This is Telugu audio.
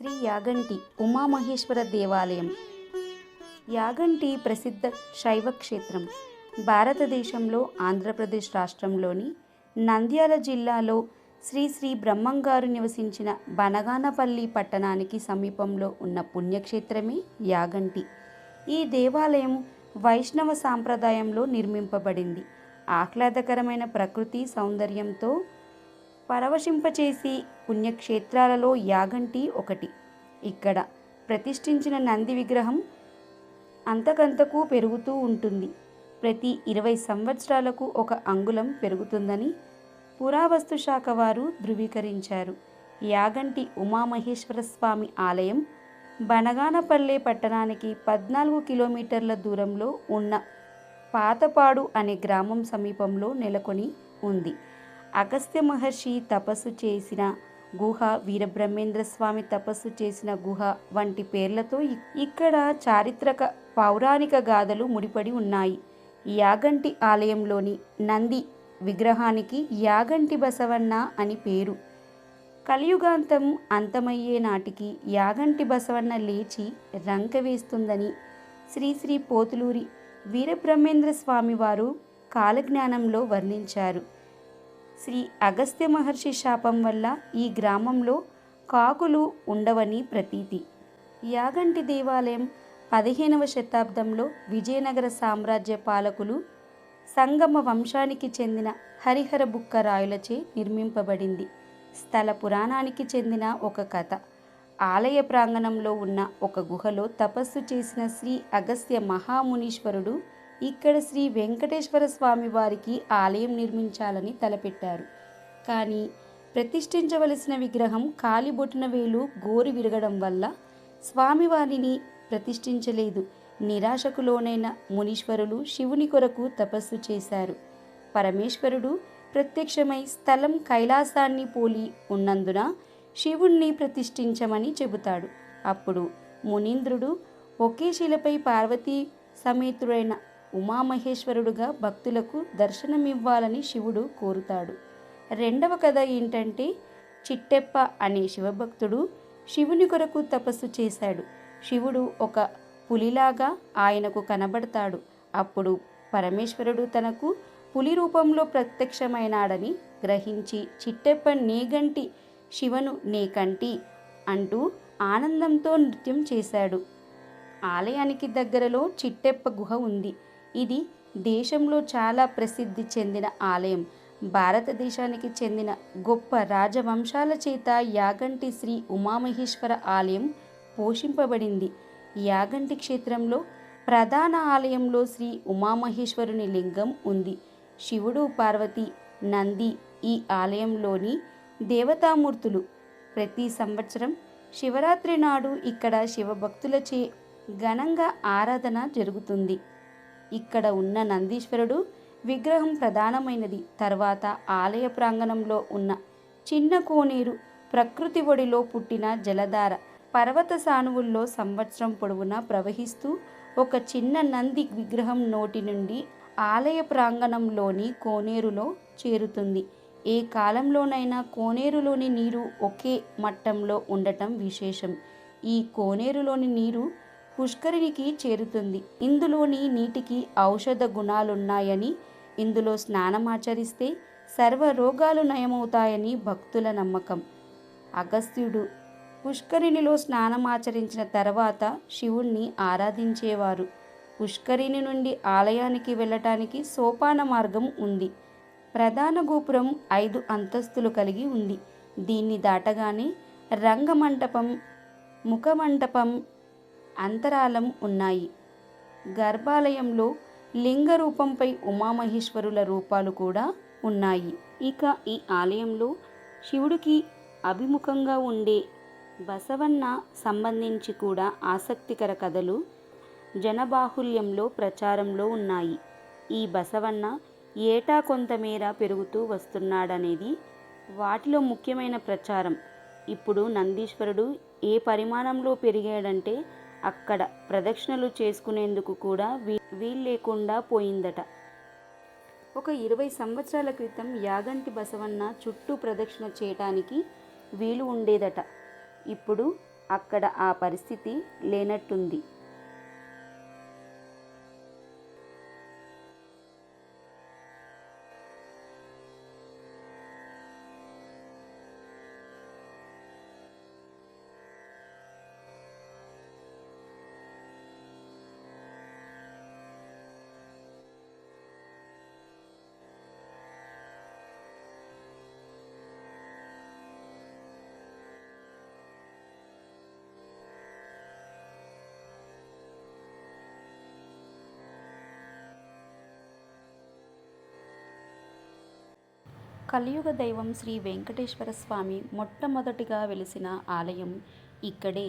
శ్రీ యాగంటి ఉమామహేశ్వర దేవాలయం. యాగంటి ప్రసిద్ధ శైవ క్షేత్రం భారతదేశంలో ఆంధ్రప్రదేశ్ రాష్ట్రంలోని నంద్యాల జిల్లాలో శ్రీ శ్రీ బ్రహ్మంగారు నివసించిన బనగానపల్లి పట్టణానికి సమీపంలో ఉన్న పుణ్యక్షేత్రమే యాగంటి. ఈ దేవాలయం వైష్ణవ సాంప్రదాయంలో నిర్మింపబడింది. ఆహ్లాదకరమైన ప్రకృతి సౌందర్యంతో పరవశింపచేసి పుణ్యక్షేత్రాలలో యాగంటి ఒకటి. ఇక్కడ ప్రతిష్ఠించిన నంది విగ్రహం అంతకంతకు పెరుగుతూ ఉంటుంది. ప్రతి ఇరవై సంవత్సరాలకు ఒక అంగుళం పెరుగుతుందని పురావస్తు శాఖ వారు ధృవీకరించారు. యాగంటి ఉమామహేశ్వర స్వామి ఆలయం బనగానపల్లె పట్టణానికి పద్నాలుగు కిలోమీటర్ల దూరంలో ఉన్న పాతపాడు అనే గ్రామం సమీపంలో నెలకొని ఉంది. అగస్త్య మహర్షి తపస్సు చేసిన గుహ వీరబ్రహ్మేంద్ర స్వామి తపస్సు చేసిన గుహ వంటి పేర్లతో ఇక్కడ చారిత్రక పౌరాణిక గాథలు ముడిపడి ఉన్నాయి. యాగంటి ఆలయంలోని నంది విగ్రహానికి యాగంటి బసవన్న అని పేరు. కలియుగాంతం అంతమయ్యే నాటికి యాగంటి బసవన్న లేచి రంక వేస్తుందని శ్రీశ్రీ పోతులూరి వీరబ్రహ్మేంద్ర స్వామి వారు కాలజ్ఞానంలో వర్ణించారు. శ్రీ అగస్త్య మహర్షి శాపం వల్ల ఈ గ్రామంలో కాకులు ఉండవని ప్రతీతి. యాగంటి దేవాలయం పదిహేనవ శతాబ్దంలో విజయనగర సామ్రాజ్య పాలకులు సంగమ వంశానికి చెందిన హరిహర బుక్క రాయులచే నిర్మింపబడింది. స్థల పురాణానికి చెందిన ఒక కథ. ఆలయ ప్రాంగణంలో ఉన్న ఒక గుహలో తపస్సు చేసిన శ్రీ అగస్త్య మహామునీశ్వరుడు ఇక్కడ శ్రీ వెంకటేశ్వర స్వామి వారికి ఆలయం నిర్మించాలని తలపెట్టారు. కానీ ప్రతిష్ఠించవలసిన విగ్రహం కాలిబొట్టిన వేలు గోరు విరగడం వల్ల స్వామివారిని ప్రతిష్ఠించలేదు. నిరాశకు లోనైన మునీశ్వరులు శివుని కొరకు తపస్సు చేశారు. పరమేశ్వరుడు ప్రత్యక్షమై స్థలం కైలాసాన్ని పోలి ఉన్నందున శివుణ్ణి ప్రతిష్ఠించమని చెబుతాడు. అప్పుడు మునీంద్రుడు ఒకే శిలపై పార్వతీ సమేతుడైన ఉమామహేశ్వరుడుగా భక్తులకు దర్శనమివ్వాలని శివుడు కోరుతాడు. రెండవ కథ ఏంటంటే చిట్టెప్ప అనే శివభక్తుడు శివుని కొరకు తపస్సు చేశాడు. శివుడు ఒక పులిలాగా ఆయనకు కనబడతాడు. అప్పుడు పరమేశ్వరుడు తనకు పులి రూపంలో ప్రత్యక్షమైనాడని గ్రహించి చిట్టెప్ప నేగంటి శివను నేకంటి అంటూ ఆనందంతో నృత్యం చేశాడు. ఆలయానికి దగ్గరలో చిట్టెప్ప గుహ ఉంది. ఇది దేశంలో చాలా ప్రసిద్ధి చెందిన ఆలయం. భారతదేశానికి చెందిన గొప్ప రాజవంశాల చేత యాగంటి శ్రీ ఉమామహేశ్వర ఆలయం పోషింపబడింది. యాగంటి క్షేత్రంలో ప్రధాన ఆలయంలో శ్రీ ఉమామహేశ్వరుని లింగం ఉంది. శివుడు పార్వతి నంది ఈ ఆలయంలోని దేవతామూర్తులు. ప్రతి సంవత్సరం శివరాత్రి నాడు ఇక్కడ శివభక్తులచే ఘనంగా ఆరాధన జరుగుతుంది. ఇక్కడ ఉన్న నందీశ్వరుడు విగ్రహం ప్రధానమైనది. తర్వాత ఆలయ ప్రాంగణంలో ఉన్న చిన్న కోనేరు ప్రకృతి ఒడిలో పుట్టిన జలధార పర్వత సానువుల్లో సంవత్సరం పొడవునా ప్రవహిస్తూ ఒక చిన్న నంది విగ్రహం నోటి నుండి ఆలయ ప్రాంగణంలోని కోనేరులో చేరుతుంది. ఏ కాలంలోనైనా కోనేరులోని నీరు ఒకే మట్టంలో ఉండటం విశేషం. ఈ కోనేరులోని నీరు పుష్కరిణికి చేరుతుంది. ఇందులోని నీటికి ఔషధ గుణాలున్నాయని ఇందులో స్నానమాచరిస్తే సర్వ రోగాలు నయమవుతాయని భక్తుల నమ్మకం. అగస్త్యుడు పుష్కరిణిలో స్నానమాచరించిన తర్వాత శివుణ్ణి ఆరాధించేవారు. పుష్కరిణి నుండి ఆలయానికి వెళ్ళటానికి సోపాన మార్గం ఉంది. ప్రధాన గోపురం ఐదు అంతస్తులు కలిగి ఉంది. దీన్ని దాటగానే రంగమంటపం ముఖమంటపం అంతరాలం ఉన్నాయి. గర్భాలయంలో లింగ రూపంపై ఉమామహేశ్వరుల రూపాలు కూడా ఉన్నాయి. ఇక ఈ ఆలయంలో శివుడికి అభిముఖంగా ఉండే బసవన్న సంబంధించి కూడా ఆసక్తికర కథలు జనబాహుల్యంలో ప్రచారంలో ఉన్నాయి. ఈ బసవన్న ఏటా కొంతమేర పెరుగుతూ వస్తున్నాడనేది వాటిలో ముఖ్యమైన ప్రచారం. ఇప్పుడు నందీశ్వరుడు ఏ పరిమాణంలో పెరిగాడంటే అక్కడ ప్రదక్షిణలు చేసుకునేందుకు కూడా వీ వీల్లేకుండా పోయిందట. ఒక ఇరవై సంవత్సరాల క్రితం యాగంటి బసవన్న చుట్టూ ప్రదక్షిణ చేయటానికి వీలు ఉండేదట. ఇప్పుడు అక్కడ ఆ పరిస్థితి లేనట్టుంది. కలియుగ దైవం శ్రీ వెంకటేశ్వర స్వామి మొట్టమొదటిగా వెలిసిన ఆలయం ఇక్కడే.